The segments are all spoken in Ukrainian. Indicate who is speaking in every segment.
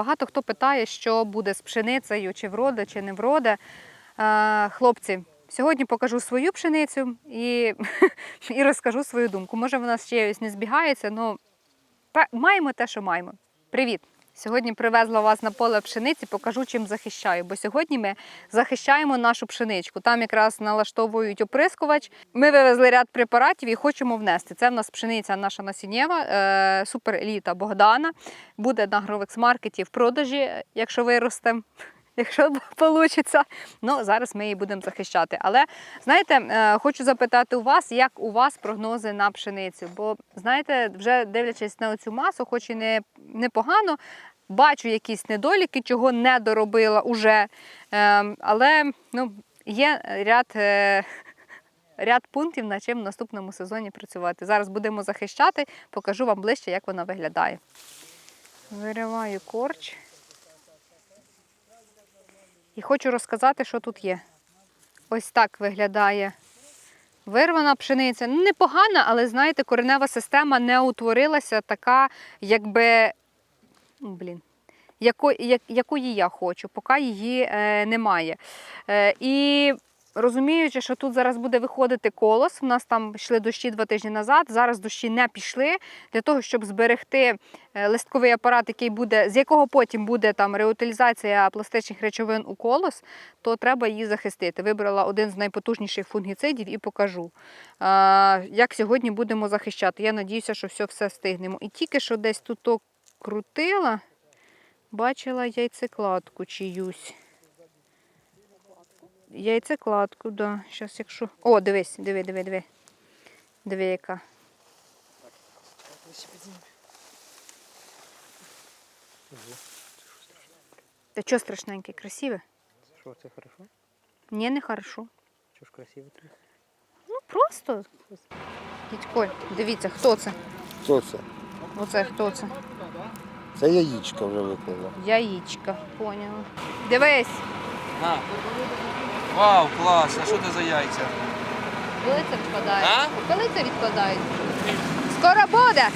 Speaker 1: Багато хто питає, що буде з пшеницею, чи вроде, чи не вроде. Е, Хлопці, сьогодні покажу свою пшеницю і, і розкажу свою думку. Може, вона чиєюсь не збігається, але маємо те, що маємо. Привіт! Сьогодні привезла вас на поле пшениці, покажу, чим захищаю. Бо сьогодні ми захищаємо нашу пшеничку. Там якраз налаштовують оприскувач. Ми вивезли ряд препаратів і хочемо внести. Це в нас пшениця наша насіннєва, е, супер Богдана. Буде на Гровекс маркеті в продажі, якщо виростемо. Якщо вийде, ну зараз ми її будемо захищати. Але знаєте, е, хочу запитати у вас, як у вас прогнози на пшеницю? Бо знаєте, вже дивлячись на цю масу, хоч і не непогано, бачу якісь недоліки, чого не доробила уже. Ем, Але ну, є ряд. е, Ряд пунктів, над чим в наступному сезоні працювати. Зараз будемо захищати, покажу вам ближче, як вона виглядає. Вириваю корч. І хочу розказати, що тут є. Ось так виглядає вирвана пшениця. Непогана, але знаєте, коренева система не утворилася така, якби. Блін. Яко, як, якої я хочу, поки її е, немає. Е, і розуміючи, що тут зараз буде виходити колос, у нас там йшли дощі два тижні назад, зараз дощі не пішли. Для того, щоб зберегти е, листковий апарат, який буде, з якого потім буде там реутилізація пластичних речовин у колос, то треба її захистити. Вибрала один з найпотужніших фунгіцидів і покажу, е, як сьогодні будемо захищати. Я надіюся, що все все встигнемо. І тільки що десь тут крутила, бачила яйцекладку чиюсь. Яйцекладку, да. Щас якщо. О, дивись, диви, диви, диви. Диви, яка. Та що страшненьке, красиве?
Speaker 2: Що, це хорошо?
Speaker 1: Ні, не хорошо.
Speaker 2: Що ж красиво трохи?
Speaker 1: Ну просто. Дідь Коль, дивіться, хто це?
Speaker 3: Що це?
Speaker 1: Оце хто це?
Speaker 3: Це яєчко вже виклала.
Speaker 1: Яєчка, поняла. Дивись,
Speaker 2: На. Вау, клас, а що це за яйця?
Speaker 1: Коли це відкладається?
Speaker 2: А?
Speaker 1: це відкладається? Скоро буде.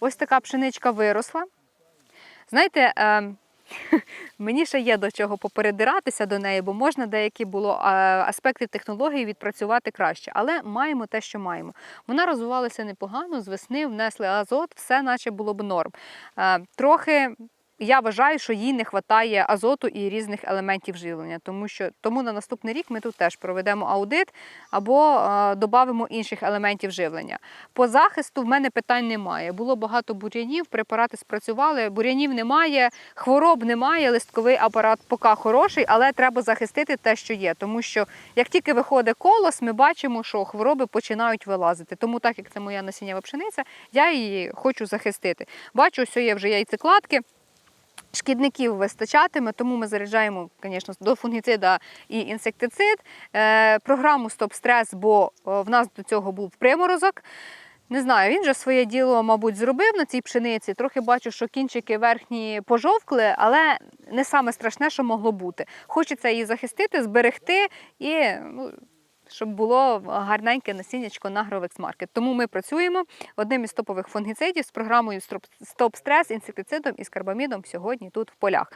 Speaker 1: Ось така пшеничка виросла. Знаєте, ем, Мені ще є до чого попередиратися до неї, бо можна деякі було а, аспекти технології відпрацювати краще. Але маємо те, що маємо. Вона розвивалася непогано, з весни внесли азот, все наче було б норм. Е, Трохи. Я вважаю, що їй не вистачає азоту і різних елементів живлення, тому що тому на наступний рік ми тут теж проведемо аудит або е, додамо інших елементів живлення. По захисту в мене питань немає. Було багато бур'янів, препарати спрацювали, бур'янів немає, хвороб немає, листковий апарат поки хороший, але треба захистити те, що є. Тому що як тільки виходить колос, ми бачимо, що хвороби починають вилазити. Тому, так як це моя насіннява пшениця, я її хочу захистити. Бачу, ось є вже яйцекладки. Шкідників вистачатиме, тому ми заряджаємо, звісно, до фунгіцида і інсектицид. Е, програму Стоп-стрес, бо е, в нас до цього був приморозок. Не знаю, він же своє діло, мабуть, зробив на цій пшениці. Трохи бачу, що кінчики верхні пожовкли, але не саме страшне, що могло бути. Хочеться її захистити, зберегти і ну, щоб було гарненьке насіннячко на Маркет. Тому ми працюємо одним із топових фунгіцидів з програмою Стоп-стрес, інсектицидом і скарбамідом сьогодні тут в полях.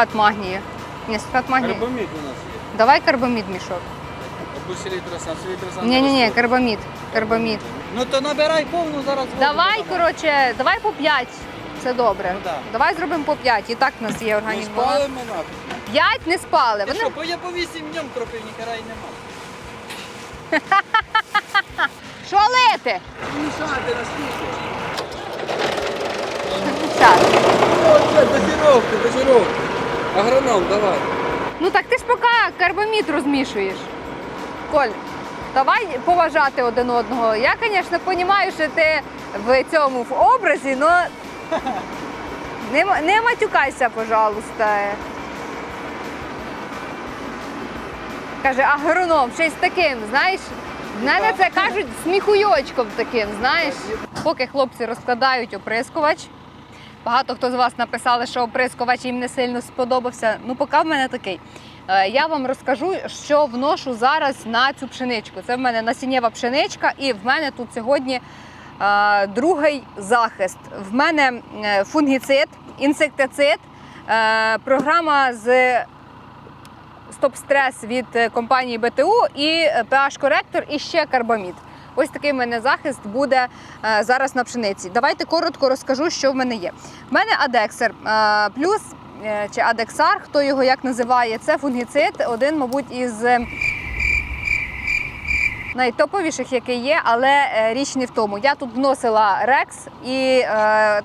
Speaker 1: Сульфат магнію? Ні, сульфат магнію.
Speaker 2: Карбамід у нас є.
Speaker 1: Давай карбамід мішок.
Speaker 2: Або селітросан, селітросан.
Speaker 1: Ні, ні, ні, карбамід. Карбамід.
Speaker 2: Ну то набирай повну зараз. воду
Speaker 1: Давай, коротше, давай по 5. Це добре.
Speaker 2: Ну, да.
Speaker 1: Давай зробимо по 5. І так в нас є
Speaker 2: Ну,
Speaker 1: організм.
Speaker 2: спалимо нахуй.
Speaker 1: 5 не спали.
Speaker 2: Ти
Speaker 1: Вони...
Speaker 2: що, бо я по 8 днем кропив, ніхера й нема.
Speaker 1: Що лити?
Speaker 2: Мішати на скільки?
Speaker 1: Щас.
Speaker 2: Оце, дозіровки, дозіровки. Агроном, давай.
Speaker 1: Ну так ти ж поки карбамід розмішуєш. Коль, Давай поважати один одного. Я, звісно, розумію, що ти в цьому в образі, але не, не матюкайся, пожалуйста. Каже, агроном, щось таким, знаєш. В мене це кажуть сміхуйочком таким, знаєш. Поки хлопці розкладають оприскувач. Багато хто з вас написали, що оприскувач їм не сильно сподобався. Ну, поки в мене такий. Е, Я вам розкажу, що вношу зараз на цю пшеничку. Це в мене насіннєва пшеничка, і в мене тут сьогодні е, другий захист. В мене е, фунгіцид, інсектицид, програма з стоп-стрес від компанії БТУ і PH-коректор, і ще карбамід. Ось такий в мене захист буде е, зараз на пшениці. Давайте коротко розкажу, що в мене є. В мене Адексер е, плюс е, чи Адексар, хто його як називає, це фунгіцид, один, мабуть, із е, найтоповіших, який є, але е, річ не в тому. Я тут вносила рекс, і е,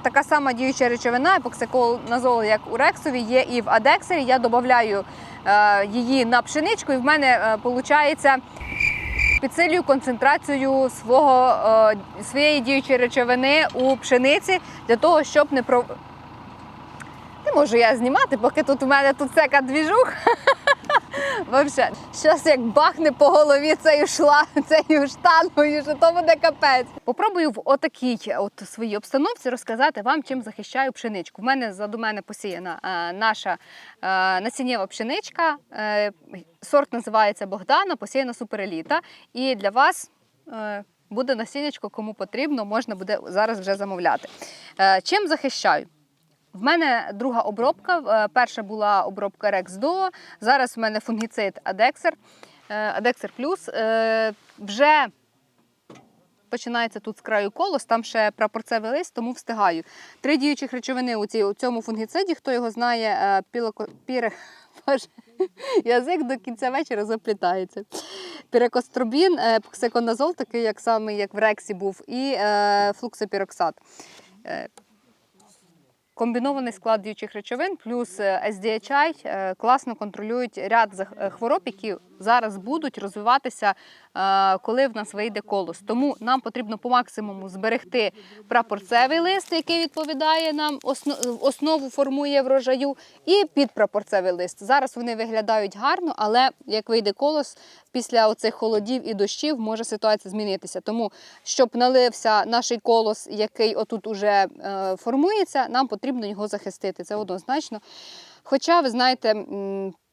Speaker 1: така сама діюча речовина, епоксиконазол, як у рексові, є і в Адексері. Я додаю е, її на пшеничку, і в мене виходить. Підсилюю концентрацію свого, е, своєї діючої речовини у пшениці для того, щоб не про. Не можу я знімати, поки тут у мене тут всяка двіжух. Вообще, щас як бахне по голові цією шла, цією штангою, що то буде капець. Попробую в отакій от своїй обстановці розказати вам, чим захищаю пшеничку. В мене заду мене посіяна е, наша е, насіннєва пшеничка. Е, сорт називається Богдана, посіяна супереліта. І для вас. е, Буде насіннячко, кому потрібно, можна буде зараз вже замовляти. Е, Чим захищаю? В мене друга обробка. Е, Перша була обробка Duo, Зараз в мене фунгіцид Адексер, Адексер Плюс. Вже починається тут з краю колос, там ще прапорцевий лист, тому встигаю. Три діючих речовини у, цьому фунгіциді, хто його знає, е, пілоко, Боже, язик до кінця вечора заплітається. Пірекостробін, е, пксиконазол, такий як самий, як в Рексі був, і е, флуксопіроксат. Комбінований склад діючих речовин плюс е, SDHI е, класно контролюють ряд е, хвороб, які зараз будуть розвиватися, коли в нас вийде колос. Тому нам потрібно по максимуму зберегти прапорцевий лист, який відповідає нам, основу формує врожаю, і підпрапорцевий лист. Зараз вони виглядають гарно, але як вийде колос, після оцих холодів і дощів може ситуація змінитися. Тому, щоб налився наш колос, який отут уже е, формується, нам потрібно його захистити. Це однозначно. Хоча, ви знаєте,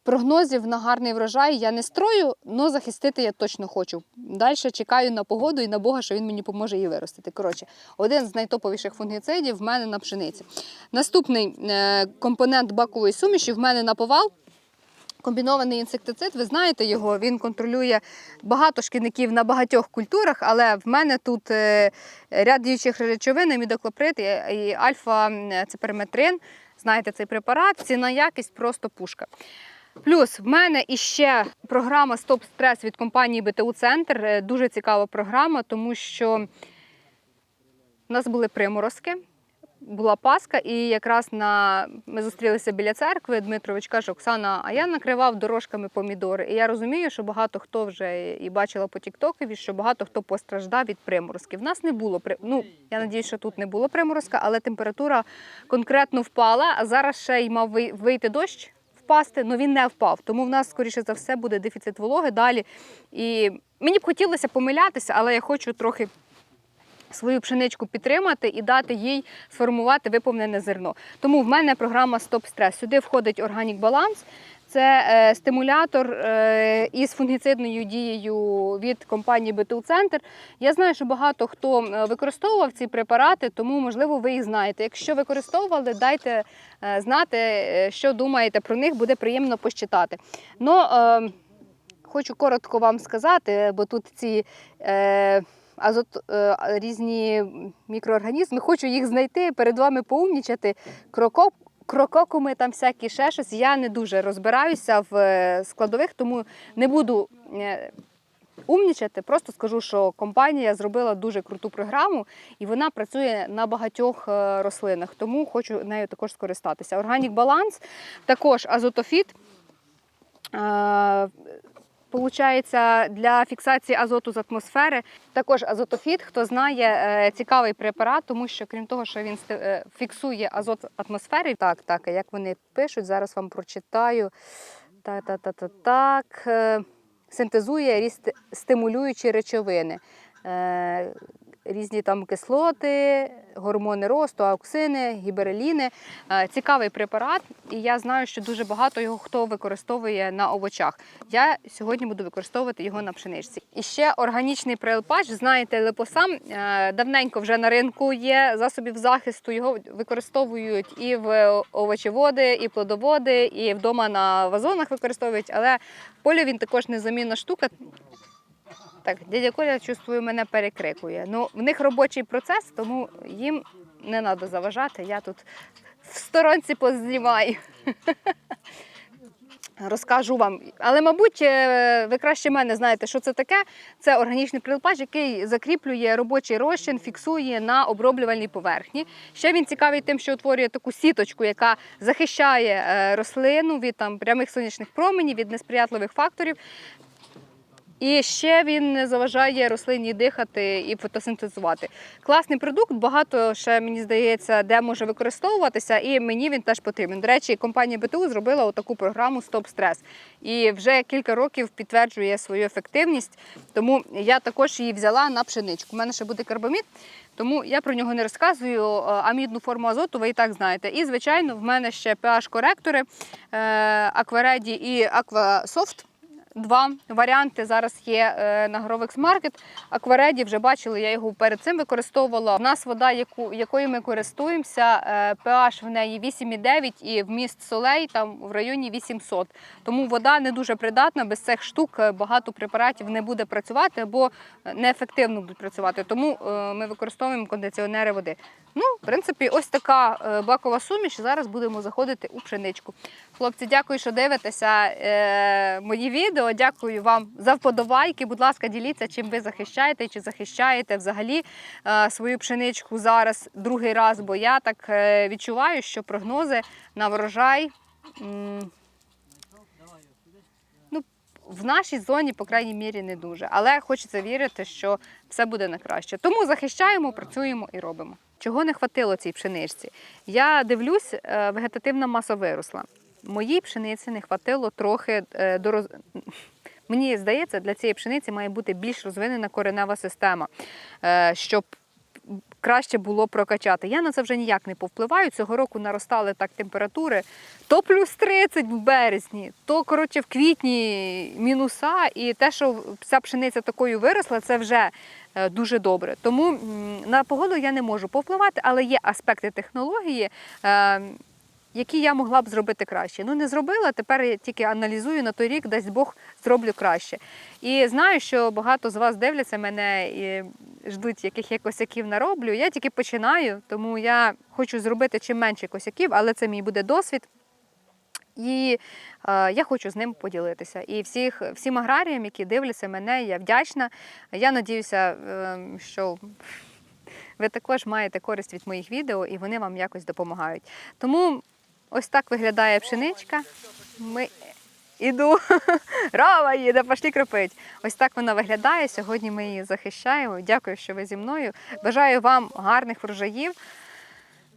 Speaker 1: прогнозів на гарний врожай я не строю, але захистити я точно хочу. Далі чекаю на погоду і на Бога, що він мені поможе її виростити. Коротше, один з найтоповіших фунгіцидів в мене на пшениці. Наступний е, компонент бакової суміші в мене на повал. Комбінований інсектицид, ви знаєте його, він контролює багато шкідників на багатьох культурах, але в мене тут е, ряд діючих речовин, мідоклоприд і, і альфа-циперметрин. Знаєте цей препарат, ціна якість просто пушка. Плюс в мене іще програма Стоп Стрес від компанії БТУ Центр. Е, Дуже цікава програма, тому що в нас були приморозки була Пасха, і якраз на ми зустрілися біля церкви. Дмитрович каже: Оксана, а я накривав дорожками помідори. І я розумію, що багато хто вже і бачила по Тіктокові, що багато хто постраждав від приморозків. В нас не було ну, я надію, що тут не було приморозка, але температура конкретно впала. А зараз ще й мав вийти дощ. Впасти, але він не впав. Тому в нас, скоріше за все, буде дефіцит вологи далі. І мені б хотілося помилятися, але я хочу трохи свою пшеничку підтримати і дати їй сформувати виповнене зерно. Тому в мене програма Стоп Стрес. Сюди входить органік баланс. Це е, стимулятор е, із фунгіцидною дією від компанії БТУ Центр. Я знаю, що багато хто е, використовував ці препарати, тому можливо ви їх знаєте. Якщо використовували, дайте знати, що думаєте про них, буде приємно почитати. Но, е, хочу коротко вам сказати, бо тут ці. Е, азот, різні мікроорганізми. Хочу їх знайти, перед вами поумнічати. Крокоп, крококуми, там всякі ще щось. Я не дуже розбираюся в е, складових, тому не буду е, умнічати. Просто скажу, що компанія зробила дуже круту програму і вона працює на багатьох е, рослинах, тому хочу нею також скористатися. Органік баланс, також азотофіт. Е, Получається для фіксації азоту з атмосфери. Також азотофіт, хто знає, е, цікавий препарат, тому що крім того, що він е, фіксує азот в атмосфері. Так, так, як вони пишуть, зараз вам прочитаю. Так, так, так, так, так. е, Синтезує ріст стимулюючі речовини. Різні там кислоти, гормони росту, ауксини, гібереліни. Е, Цікавий препарат, і я знаю, що дуже багато його хто використовує на овочах. Я сьогодні буду використовувати його на пшеничці. І ще органічний прилипач, знаєте, липосам е, давненько вже на ринку є засобів захисту. Його використовують і в овочеводи, і плодоводи, і вдома на вазонах використовують. Але в полі він також незамінна штука. Так, дядя Коля, чувствую, мене перекрикує. Ну, в них робочий процес, тому їм не треба заважати. Я тут в сторонці познімаю. Розкажу вам. Але, мабуть, е, ви краще мене знаєте, що це таке. Це органічний прилипач, який закріплює робочий розчин, фіксує на оброблювальній поверхні. Ще він цікавий тим, що утворює таку сіточку, яка захищає е, рослину від там, прямих сонячних променів, від несприятливих факторів. І ще він не заважає рослині дихати і фотосинтезувати. Класний продукт, багато ще мені здається, де може використовуватися, і мені він теж потрібен. До речі, компанія БТУ зробила таку програму Стоп стрес і вже кілька років підтверджує свою ефективність. Тому я також її взяла на пшеничку. У мене ще буде карбамід, тому я про нього не розказую. Е, Амідну форму азоту ви і так знаєте. І звичайно, в мене ще pH-коректори Аквареді і Аквасофт. Два варіанти зараз є е, на Grovex Market. Аквареді вже бачили, я його перед цим використовувала. У нас вода, яку, якою ми користуємося, е, pH в неї 8,9 і вміст солей там в районі 800. Тому вода не дуже придатна. Без цих штук е, багато препаратів не буде працювати або неефективно будуть працювати. Тому е, ми використовуємо кондиціонери води. Ну, в принципі, ось така е, бакова суміш. Зараз будемо заходити у пшеничку. Хлопці, дякую, що дивитеся е, мої відео. Дякую вам за вподобайки. Будь ласка, діліться, чим ви захищаєте, чи захищаєте взагалі е, свою пшеничку зараз другий раз. Бо я так е, відчуваю, що прогнози на врожай. м, Ну, в нашій зоні, по крайній мірі, не дуже. Але хочеться вірити, що все буде на краще. Тому захищаємо, працюємо і робимо. Чого не хватило цій пшеничці? Я дивлюсь, е, вегетативна маса виросла. Моїй пшениці не хватило трохи е, до роз... Мені здається, для цієї пшениці має бути більш розвинена коренева система, е, щоб краще було прокачати. Я на це вже ніяк не повпливаю. Цього року наростали так температури. То плюс 30 в березні, то коротше в квітні мінуса. І те, що вся пшениця такою виросла, це вже е, дуже добре. Тому на погоду я не можу повпливати, але є аспекти технології. Які я могла б зробити краще. Ну не зробила. Тепер я тільки аналізую на той рік, дасть Бог зроблю краще. І знаю, що багато з вас дивляться мене і ждуть, яких я косяків нароблю. Я тільки починаю, тому я хочу зробити чим менше косяків, але це мій буде досвід. І е, я хочу з ним поділитися. І всіх, всім аграріям, які дивляться мене, я вдячна. Я надіюся, е, що ви також маєте користь від моїх відео і вони вам якось допомагають. Тому ось так виглядає пшеничка. Ми іду. Рава їде, пошли кропить. Ось так вона виглядає. Сьогодні ми її захищаємо. Дякую, що ви зі мною. Бажаю вам гарних врожаїв.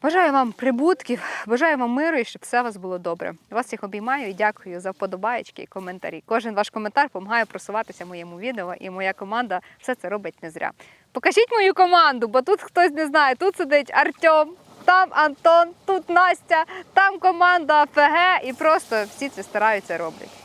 Speaker 1: Бажаю вам прибутків, бажаю вам миру і щоб все у вас було добре. Вас всіх обіймаю і дякую за вподобаєчки і коментарі. Кожен ваш коментар допомагає просуватися моєму відео, і моя команда все це робить не зря. Покажіть мою команду, бо тут хтось не знає. Тут сидить Артем, там Антон, тут Настя, там команда ФГ, і просто всі це стараються роблять.